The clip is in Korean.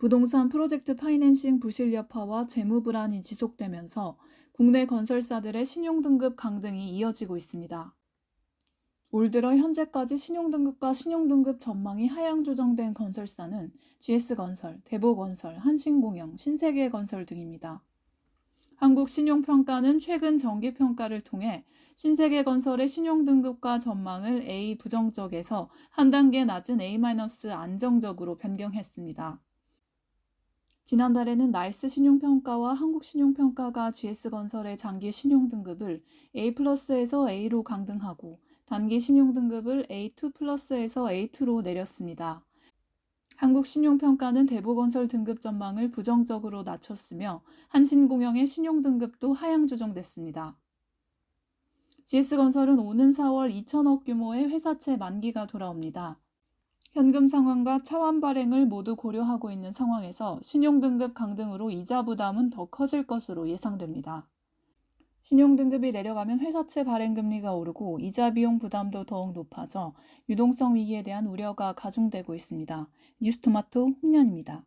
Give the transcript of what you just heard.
부동산 프로젝트 파이낸싱 부실 여파와 재무 불안이 지속되면서 국내 건설사들의 신용등급 강등이 이어지고 있습니다. 올 들어 현재까지 신용등급과 신용등급 전망이 하향 조정된 건설사는 GS건설, 대보건설, 한신공영, 신세계건설 등입니다. 한국신용평가는 최근 정기평가를 통해 신세계건설의 신용등급과 전망을 A 부정적에서 한 단계 낮은 A- 안정적으로 변경했습니다. 지난달에는 나이스 신용평가와 한국신용평가가 GS건설의 장기 신용등급을 A 플러스에서 A로 강등하고 단기 신용등급을 A2 플러스에서 A2로 내렸습니다. 한국신용평가는 대보건설 등급 전망을 부정적으로 낮췄으며 한신공영의 신용등급도 하향 조정됐습니다. GS건설은 오는 4월 2천억 규모의 회사채 만기가 돌아옵니다. 현금 상황과 차환 발행을 모두 고려하고 있는 상황에서 신용등급 강등으로 이자 부담은 더 커질 것으로 예상됩니다. 신용등급이 내려가면 회사채 발행 금리가 오르고 이자 비용 부담도 더욱 높아져 유동성 위기에 대한 우려가 가중되고 있습니다. 뉴스토마토 홍련입니다.